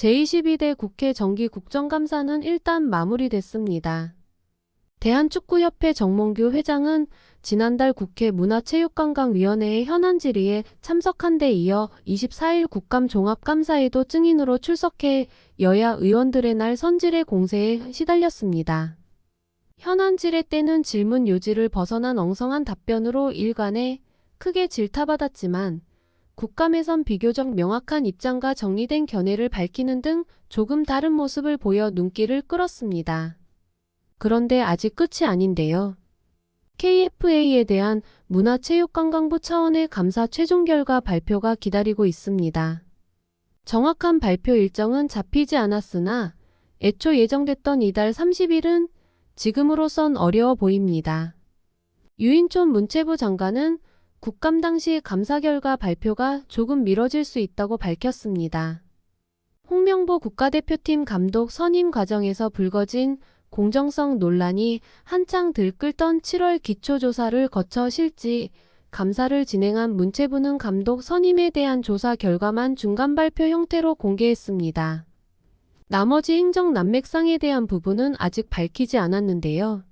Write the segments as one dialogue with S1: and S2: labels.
S1: 제22대 국회 정기 국정감사는 일단 마무리됐습니다. 대한축구협회 정몽규 회장은 지난달 국회 문화체육관광위원회의 현안 질의에 참석한 데 이어 24일 국감 종합감사에도 증인으로 출석해 여야 의원들의 날 선질의 공세에 시달렸습니다. 현안 질의 때는 질문 요지를 벗어난 엉성한 답변으로 일간에 크게 질타받았지만 국감에선 비교적 명확한 입장과 정리된 견해를 밝히는 등 조금 다른 모습을 보여 눈길을 끌었습니다. 그런데 아직 끝이 아닌데요. KFA에 대한 문화체육관광부 차원의 감사 최종 결과 발표가 기다리고 있습니다. 정확한 발표 일정은 잡히지 않았으나 애초 예정됐던 이달 30일은 지금으로선 어려워 보입니다. 유인촌 문체부 장관은 국감 당시 감사 결과 발표가 조금 미뤄질 수 있다고 밝혔습니다. 홍명보 국가대표팀 감독 선임 과정에서 불거진 공정성 논란이 한창 들끓던 7월 기초조사를 거쳐 실지 감사를 진행한 문체부는 감독 선임에 대한 조사 결과만 중간 발표 형태로 공개했습니다. 나머지 행정 난맥상에 대한 부분은 아직 밝히지 않았는데요.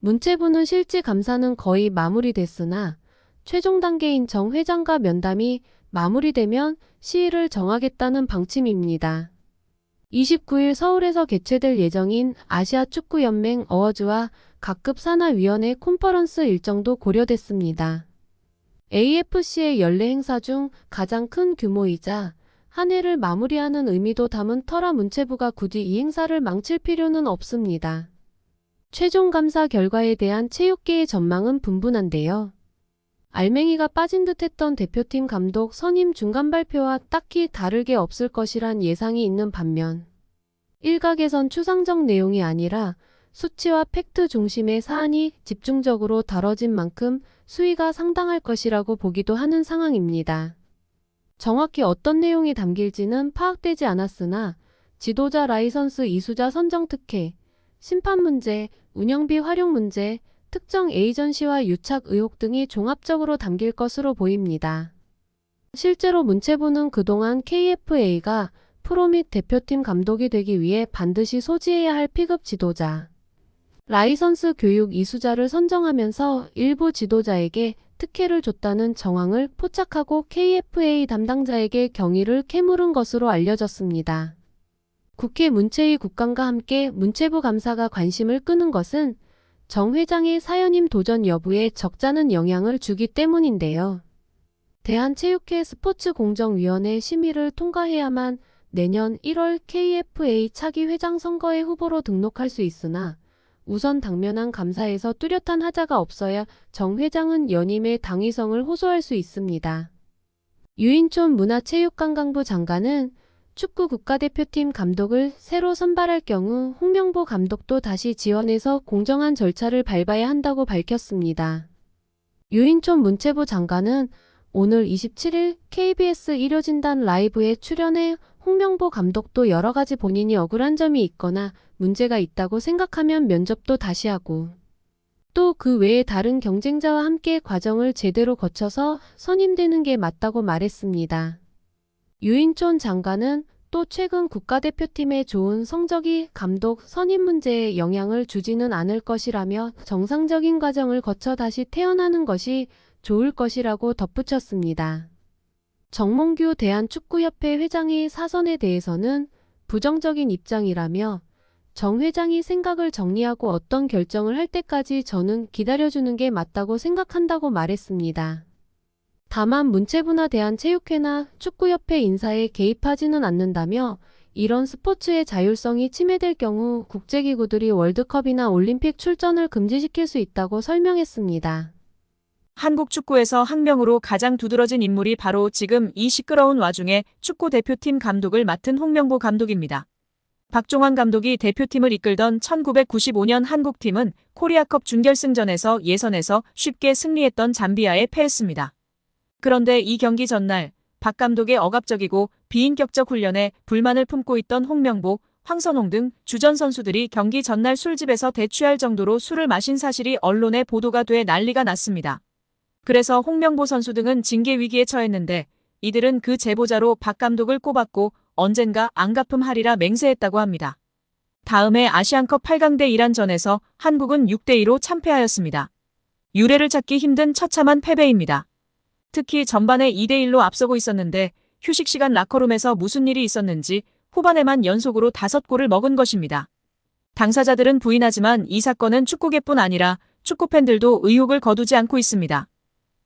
S1: 문체부는 실지 감사는 거의 마무리됐으나 최종 단계인 정 회장과 면담이 마무리되면 시일을 정하겠다는 방침입니다. 29일 서울에서 개최될 예정인 아시아 축구연맹 어워즈와 각급 산하위원회 콘퍼런스 일정도 고려됐습니다. AFC의 연례 행사 중 가장 큰 규모이자 한 해를 마무리하는 의미도 담은 터라 문체부가 굳이 이 행사를 망칠 필요는 없습니다. 최종 감사 결과에 대한 체육계의 전망은 분분한데요. 알맹이가 빠진 듯 했던 대표팀 감독 선임 중간 발표와 딱히 다를 게 없을 것이란 예상이 있는 반면 일각에선 추상적 내용이 아니라 수치와 팩트 중심의 사안이 집중적으로 다뤄진 만큼 수위가 상당할 것이라고 보기도 하는 상황입니다. 정확히 어떤 내용이 담길지는 파악되지 않았으나 지도자 라이선스 이수자 선정 특혜, 심판 문제, 운영비 활용 문제, 특정 에이전시와 유착 의혹 등이 종합적으로 담길 것으로 보입니다. 실제로 문체부는 그동안 KFA가 프로 및 대표팀 감독이 되기 위해 반드시 소지해야 할 피급 지도자, 라이선스 교육 이수자를 선정하면서 일부 지도자에게 특혜를 줬다는 정황을 포착하고 KFA 담당자에게 경위를 캐물은 것으로 알려졌습니다. 국회 문체위 국감과 함께 문체부 감사가 관심을 끄는 것은 정 회장의 사연임 도전 여부에 적잖은 영향을 주기 때문인데요. 대한체육회 스포츠공정위원회 심의를 통과해야만 내년 1월 KFA 차기 회장 선거의 후보로 등록할 수 있으나 우선 당면한 감사에서 뚜렷한 하자가 없어야 정 회장은 연임의 당위성을 호소할 수 있습니다. 유인촌 문화체육관광부 장관은 축구 국가대표팀 감독을 새로 선발할 경우 홍명보 감독도 다시 지원해서 공정한 절차를 밟아야 한다고 밝혔습니다. 유인촌 문체부 장관은 오늘 27일 KBS 일요진단 라이브에 출연해 홍명보 감독도 여러 가지 본인이 억울한 점이 있거나 문제가 있다고 생각하면 면접도 다시 하고 또 그 외에 다른 경쟁자와 함께 과정을 제대로 거쳐서 선임되는 게 맞다고 말했습니다. 유인촌 장관은 또 최근 국가대표팀의 좋은 성적이 감독 선임 문제에 영향을 주지는 않을 것이라며 정상적인 과정을 거쳐 다시 태어나는 것이 좋을 것이라고 덧붙였습니다. 정몽규 대한축구협회 회장의 사선에 대해서는 부정적인 입장이라며 정 회장이 생각을 정리하고 어떤 결정을 할 때까지 저는 기다려주는 게 맞다고 생각한다고 말했습니다. 다만 문체부나 대한체육회나 축구협회 인사에 개입하지는 않는다며 이런 스포츠의 자율성이 침해될 경우 국제기구들이 월드컵이나 올림픽 출전을 금지시킬 수 있다고 설명했습니다.
S2: 한국 축구에서 학명으로 가장 두드러진 인물이 바로 지금 이 시끄러운 와중에 축구 대표팀 감독을 맡은 홍명보 감독입니다. 박종환 감독이 대표팀을 이끌던 1995년 한국팀은 코리아컵 준결승전에서 예선에서 쉽게 승리했던 잠비아에 패했습니다. 그런데 이 경기 전날 박 감독의 억압적이고 비인격적 훈련에 불만을 품고 있던 홍명보, 황선홍 등 주전 선수들이 경기 전날 술집에서 대취할 정도로 술을 마신 사실이 언론에 보도가 돼 난리가 났습니다. 그래서 홍명보 선수 등은 징계 위기에 처했는데 이들은 그 제보자로 박 감독을 꼽았고 언젠가 안 갚음하리라 맹세했다고 합니다. 다음해 아시안컵 8강 대 이란 전에서 한국은 6대2로 참패하였습니다. 유례를 찾기 힘든 처참한 패배입니다. 특히 전반에 2대1로 앞서고 있었는데 휴식 시간 라커룸에서 무슨 일이 있었는지 후반에만 연속으로 5골을 먹은 것입니다. 당사자들은 부인하지만 이 사건은 축구계뿐 아니라 축구팬들도 의혹을 거두지 않고 있습니다.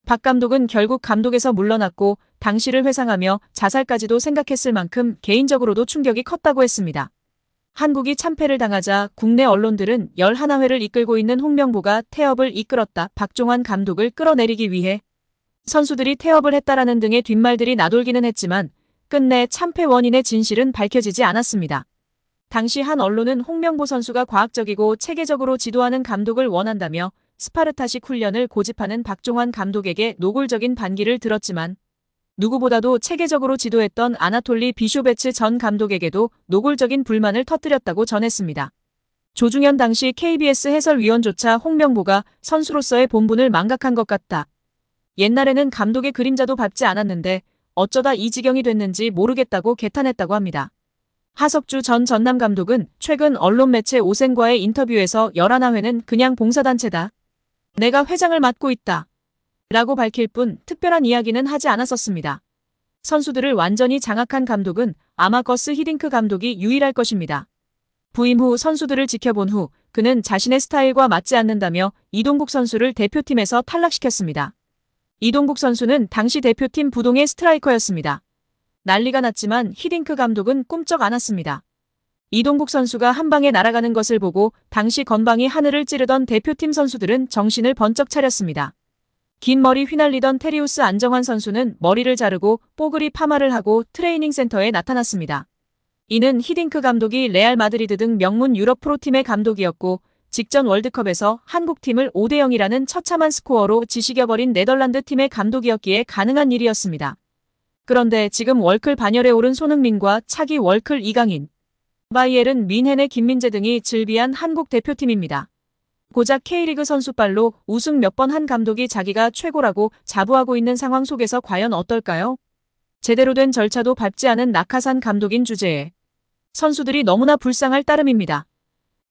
S2: 박 감독은 결국 감독에서 물러났고 당시를 회상하며 자살까지도 생각했을 만큼 개인적으로도 충격이 컸다고 했습니다. 한국이 참패를 당하자 국내 언론들은 11회를 이끌고 있는 홍명보가 태업을 이끌었다 박종환 감독을 끌어내리기 위해 선수들이 태업을 했다라는 등의 뒷말들이 나돌기는 했지만 끝내 참패 원인의 진실은 밝혀지지 않았습니다. 당시 한 언론은 홍명보 선수가 과학적이고 체계적으로 지도하는 감독을 원한다며 스파르타식 훈련을 고집하는 박종환 감독에게 노골적인 반기를 들었지만 누구보다도 체계적으로 지도했던 아나톨리 비쇼베츠 전 감독에게도 노골적인 불만을 터뜨렸다고 전했습니다. 조중현 당시 KBS 해설위원조차 홍명보가 선수로서의 본분을 망각한 것 같다. 옛날에는 감독의 그림자도 밟지 않았는데 어쩌다 이 지경이 됐는지 모르겠다고 개탄했다고 합니다. 하석주 전 전남 감독은 최근 언론 매체 오센과의 인터뷰에서 11회는 그냥 봉사단체다. 내가 회장을 맡고 있다. 라고 밝힐 뿐 특별한 이야기는 하지 않았었습니다. 선수들을 완전히 장악한 감독은 아마거스 히딩크 감독이 유일할 것입니다. 부임 후 선수들을 지켜본 후 그는 자신의 스타일과 맞지 않는다며 이동국 선수를 대표팀에서 탈락시켰습니다. 이동국 선수는 당시 대표팀 부동의 스트라이커였습니다. 난리가 났지만 히딩크 감독은 꿈쩍 않았습니다. 이동국 선수가 한 방에 날아가는 것을 보고 당시 건방이 하늘을 찌르던 대표팀 선수들은 정신을 번쩍 차렸습니다. 긴 머리 휘날리던 테리우스 안정환 선수는 머리를 자르고 뽀글이 파마를 하고 트레이닝 센터에 나타났습니다. 이는 히딩크 감독이 레알 마드리드 등 명문 유럽 프로팀의 감독이었고 직전 월드컵에서 한국팀을 5대 0이라는 처참한 스코어로 지식여버린 네덜란드 팀의 감독이었기에 가능한 일이었습니다. 그런데 지금 월클 반열에 오른 손흥민과 차기 월클 이강인, 바이엘은 민헨의 김민재 등이 즐비한 한국 대표팀입니다. 고작 K리그 선수발로 우승 몇 번 한 감독이 자기가 최고라고 자부하고 있는 상황 속에서 과연 어떨까요? 제대로 된 절차도 밟지 않은 낙하산 감독인 주제에 선수들이 너무나 불쌍할 따름입니다.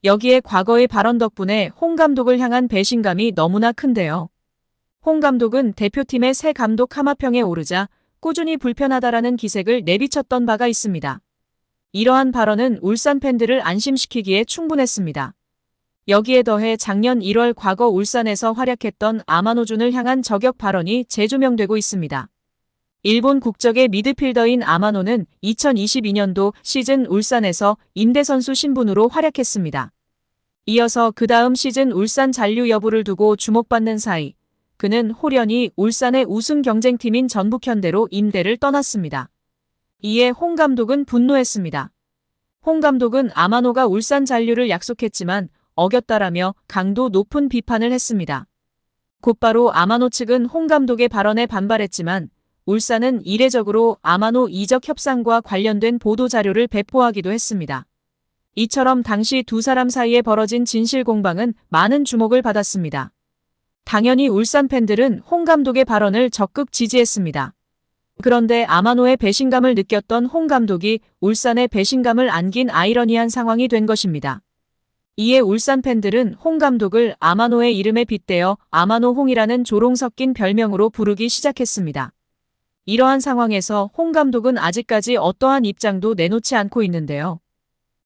S2: 여기에 과거의 발언 덕분에 홍 감독을 향한 배신감이 너무나 큰데요. 홍 감독은 대표팀의 새 감독 하마평에 오르자 꾸준히 불편하다라는 기색을 내비쳤던 바가 있습니다. 이러한 발언은 울산 팬들을 안심시키기에 충분했습니다. 여기에 더해 작년 1월 과거 울산에서 활약했던 아마노준을 향한 저격 발언이 재조명되고 있습니다. 일본 국적의 미드필더인 아마노는 2022년도 시즌 울산에서 임대선수 신분으로 활약했습니다. 이어서 그 다음 시즌 울산 잔류 여부를 두고 주목받는 사이 그는 홀연히 울산의 우승 경쟁팀인 전북현대로 임대를 떠났습니다. 이에 홍 감독은 분노했습니다. 홍 감독은 아마노가 울산 잔류를 약속했지만 어겼다라며 강도 높은 비판을 했습니다. 곧바로 아마노 측은 홍 감독의 발언에 반발했지만 울산은 이례적으로 아마노 이적 협상과 관련된 보도 자료를 배포하기도 했습니다. 이처럼 당시 두 사람 사이에 벌어진 진실 공방은 많은 주목을 받았습니다. 당연히 울산 팬들은 홍 감독의 발언을 적극 지지했습니다. 그런데 아마노의 배신감을 느꼈던 홍 감독이 울산의 배신감을 안긴 아이러니한 상황이 된 것입니다. 이에 울산 팬들은 홍 감독을 아마노의 이름에 빗대어 아마노 홍이라는 조롱 섞인 별명으로 부르기 시작했습니다. 이러한 상황에서 홍 감독은 아직까지 어떠한 입장도 내놓지 않고 있는데요.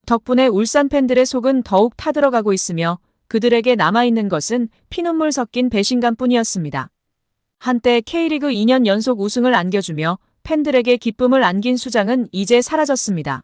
S2: 덕분에 울산 팬들의 속은 더욱 타들어가고 있으며 그들에게 남아있는 것은 피눈물 섞인 배신감 뿐이었습니다. 한때 K리그 2년 연속 우승을 안겨주며 팬들에게 기쁨을 안긴 수장은 이제 사라졌습니다.